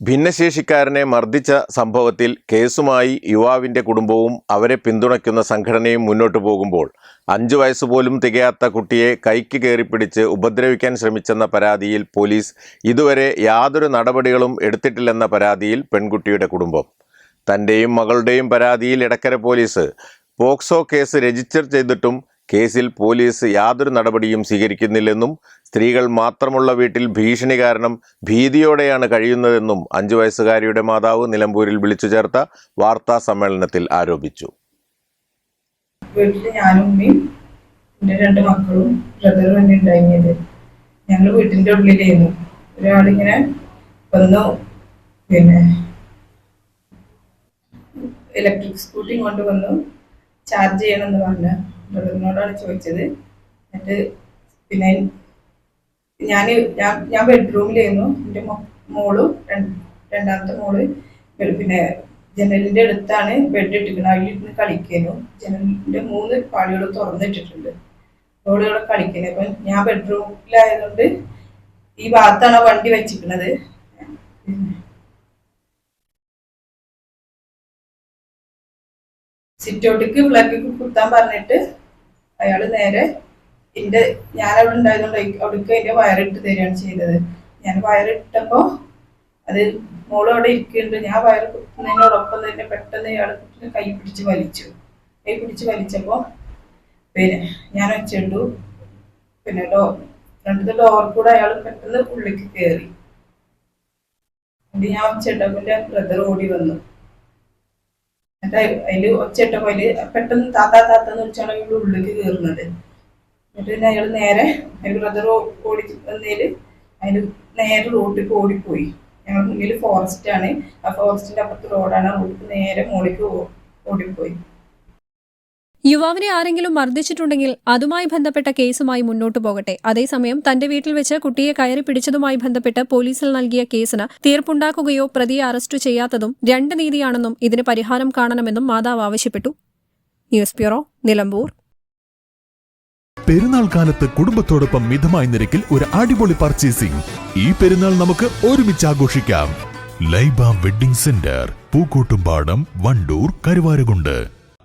ഭിന്നശേഷിക്കാരനെ മർദ്ദിച്ച സംഭവത്തിൽ കേസുമായി യുവാവിന്റെ കുടുംബവും അവരെ പിന്തുണയ്ക്കുന്ന സംഘടനയും മുന്നോട്ടു പോകുമ്പോൾ അഞ്ചു വയസ്സുപോലും തികയാത്ത കുട്ടിയെ കൈക്ക് കയറിപ്പിടിച്ച് ഉപദ്രവിക്കാൻ ശ്രമിച്ചെന്ന പരാതിയിൽ പോലീസ് ഇതുവരെ യാതൊരു നടപടികളും എടുത്തിട്ടില്ലെന്ന പരാതിയിൽ പെൺകുട്ടിയുടെ കുടുംബം. തന്റെയും മകളുടെയും പരാതിയിൽ Edakkara police POCSO case register ചെയ്തിട്ടും കേസിൽ പോലീസ് യാതൊരു നടപടിയും സ്വീകരിക്കുന്നില്ലെന്നും സ്ത്രീകൾ മാത്രമുള്ള വീട്ടിൽ ഭീഷണി കാരണം ഭീതിയോടെയാണ് കഴിയുന്നതെന്നും അഞ്ചു വയസ്സുകാരിയുടെ മാതാവ് നിലമ്പൂരിൽ വിളിച്ചു ചേർത്ത വാർത്താ സമ്മേളനത്തിൽ ആരോപിച്ചു. വീട്ടിൽ ഞാനും ഉമ്മയും എന്റെ രണ്ട് മക്കളും ബ്രദറും തന്നെ ഉണ്ടായിരുന്നത്. ഞങ്ങൾ വീട്ടിന്റെ ഉള്ളിലായിരുന്നു. ഒരാളിങ്ങനെ വന്നു പിന്നെ ഇലക്ട്രിക് സ്കൂട്ടി കൊണ്ടുവന്നു ചാർജ് ചെയ്യണമെന്ന് പറഞ്ഞ. ബ്രദറിനോടാണ് ചോദിച്ചത്. എന്നിട്ട് പിന്നെ ഞാൻ ഞാൻ ബെഡ്റൂമിലായിരുന്നു. എന്റെ മോളും രണ്ടാമത്തെ മോൾ പിന്നെ ജനലിന്റെ അടുത്താണ് ബെഡ് ഇട്ടിരിക്കുന്നത്. അതിലിരുന്ന് കളിക്കുന്നു. ജനലിന്റെ മൂന്ന് പാളികൾ തുറന്നിട്ടിട്ടുണ്ട് ഓളുകളെ കളിക്കുന്നത് അപ്പം ഞാൻ ബെഡ്റൂമിലായതുകൊണ്ട് ഈ ഭാഗത്താണ് വണ്ടി വെച്ചിരിക്കുന്നത്. സിറ്റൗട്ടിക്ക് പ്ലഗ് കുത്താൻ പറഞ്ഞിട്ട് അയാൾ നേരെ എന്റെ ഞാൻ അവിടെ ഉണ്ടായതുകൊണ്ട് അവിടേക്ക് അതിന്റെ വയറിട്ട് തരികയാണ് ചെയ്തത്. ഞാൻ വയറിട്ടപ്പോൾ അത് മോൾ അവിടെ ഇരിക്കുന്നുണ്ട്. ഞാൻ വയറ് കുത്തുന്നതിനോടൊപ്പം തന്നെ പെട്ടെന്ന് ഇയാൾ കുട്ടിനെ കൈ പിടിച്ച് വലിച്ചു. കൈ പിടിച്ച് വലിച്ചപ്പോൾ പിന്നെ ഞാൻ വെച്ചിട്ടു പിന്നെ ഡോ ഫ്രണ്ടിത്തെ ഡോർ കൂടെ അയാൾ പെട്ടെന്ന് ഉള്ളിലേക്ക് കയറി ഞാൻ ഒച്ചയിട്ടപ്പോൾ എന്റെ ബ്രദർ ഓടി വന്നു. എന്നിട്ട് അതിൽ ഒച്ചയിട്ട പോയിൽ പെട്ടെന്ന് താത്താ താത്താന്ന് വിളിച്ചാണ് അയാൾ ഉള്ളിലേക്ക് കയറുന്നത് എന്നിട്ട് പിന്നെ അയാൾ നേരെ അതിൽ ബ്രദർ ഓടി വന്നതിൽ അതിന് നേരെ റോട്ടിലേക്ക് ഓടിപ്പോയി. ഞങ്ങൾ മുന്നിൽ ഫോറസ്റ്റ് ആണ്. ആ ഫോറസ്റ്റിന്റെ അപ്പുറത്ത് റോഡാണ് റോഡിൽ നേരെ മുകളിലേക്ക് ഓടിപ്പോയി. യുവാവിനെ ആരെങ്കിലും മർദ്ദിച്ചിട്ടുണ്ടെങ്കിൽ അതുമായി ബന്ധപ്പെട്ട കേസുമായി മുന്നോട്ടു പോകട്ടെ. അതേസമയം തന്റെ വീട്ടിൽ വെച്ച് കുട്ടിയെ കയറി പിടിച്ചതുമായി ബന്ധപ്പെട്ട് പോലീസിൽ നൽകിയ കേസിന് തീർപ്പുണ്ടാക്കുകയോ പ്രതിയെ അറസ്റ്റ് ചെയ്യാത്തതും രണ്ട് നീതിയാണെന്നും ഇതിന് പരിഹാരം കാണണമെന്നും മാതാവ് ആവശ്യപ്പെട്ടു. News bureau Nilambur. പെരുന്നാൾ കാലത്ത് കുടുംബത്തോടൊപ്പം മിതമായ നിരക്കിൽ ഒരു അടിപൊളി പർച്ചേസിംഗ് ഈ പെരുന്നാൾ നമുക്ക് ഒരുമിച്ച് ആഘോഷിക്കാം. Laiba wedding centre Pookkottumpadam Wandoor Karuvarakundu.